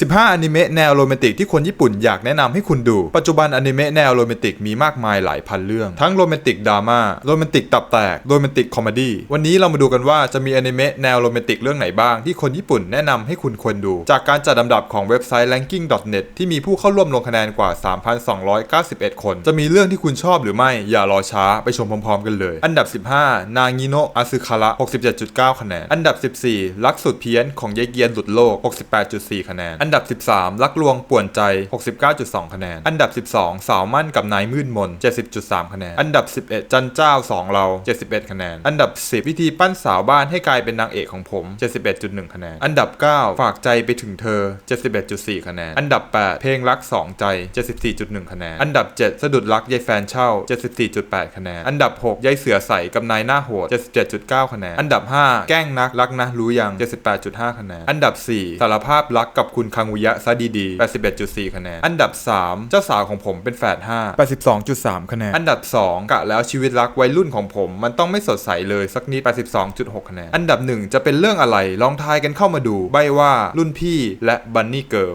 15อนิเมะแนวโรแมนติกที่คนญี่ปุ่นอยากแนะนำให้คุณดู ปัจจุบันอนิเมะแนวโรแมนติกมีมากมายหลายพันเรื่อง ทั้งโรแมนติกดราม่า โรแมนติกตับแตก โรแมนติกคอมเมดี้วันนี้เรามาดูกันว่าจะมีอนิเมะแนวโรแมนติกเรื่องไหนบ้างที่คนญี่ปุ่นแนะนำให้คุณควรดู จากการจัดอันดับของเว็บไซต์ ranking.net ที่มีผู้เข้าร่วมลงคะแนนกว่า 3,291 คน จะมีเรื่องที่คุณชอบหรือไม่อย่ารอช้าไปชมพร้อมๆ กันเลย อันดับ 15 นางิโนะอาซึคาระ67.9 คะแนน อันดับ 14 รักสุดเพี้ยนของเยเกียนหลุดโลก 68.4 คะแนนอันดับ 13รักลวงป่วนใจ 69.2 คะแนน อันดับ 12 สาวมั่นกับนายมืดมน 70.3 คะแนน อันดับ 11 จันเจ้า 2 เรา 71 คะแนน อันดับ 10 วิธีปั้นสาวบ้านให้กลายเป็นนางเอกของผม 71.1 คะแนน อันดับ 9 ฝากใจไปถึงเธอ 71.4 คะแนน อันดับ 8 เพลงรัก 2 ใจ 74.1 คะแนน อันดับ 7 สะดุดรักยายแฟนเช่า 74.8 คะแนน อันดับ 6 ยายเสือใสกับนายหน้าโหด 77.9 คะแนน อันดับ 5 แกล้งนักรักนะรู้ยัง 78.5 คะแนน อันดับ 4 สารภาพรักกับคุณคังวุยะซะดีๆ 81.4 คะแนน อันดับ 3 เจ้าสาวของผมเป็นแฝด5 82.3 คะแนน อันดับ 2 กะแล้วชีวิตรักวัยรุ่นของผม มันต้องไม่สดใสเลยสักนิด 82.6 คะแนน อันดับ 1 จะเป็นเรื่องอะไรลองทายกันเข้ามาดู ใบว่ารุ่นพี่และบันนี่เกิร์ล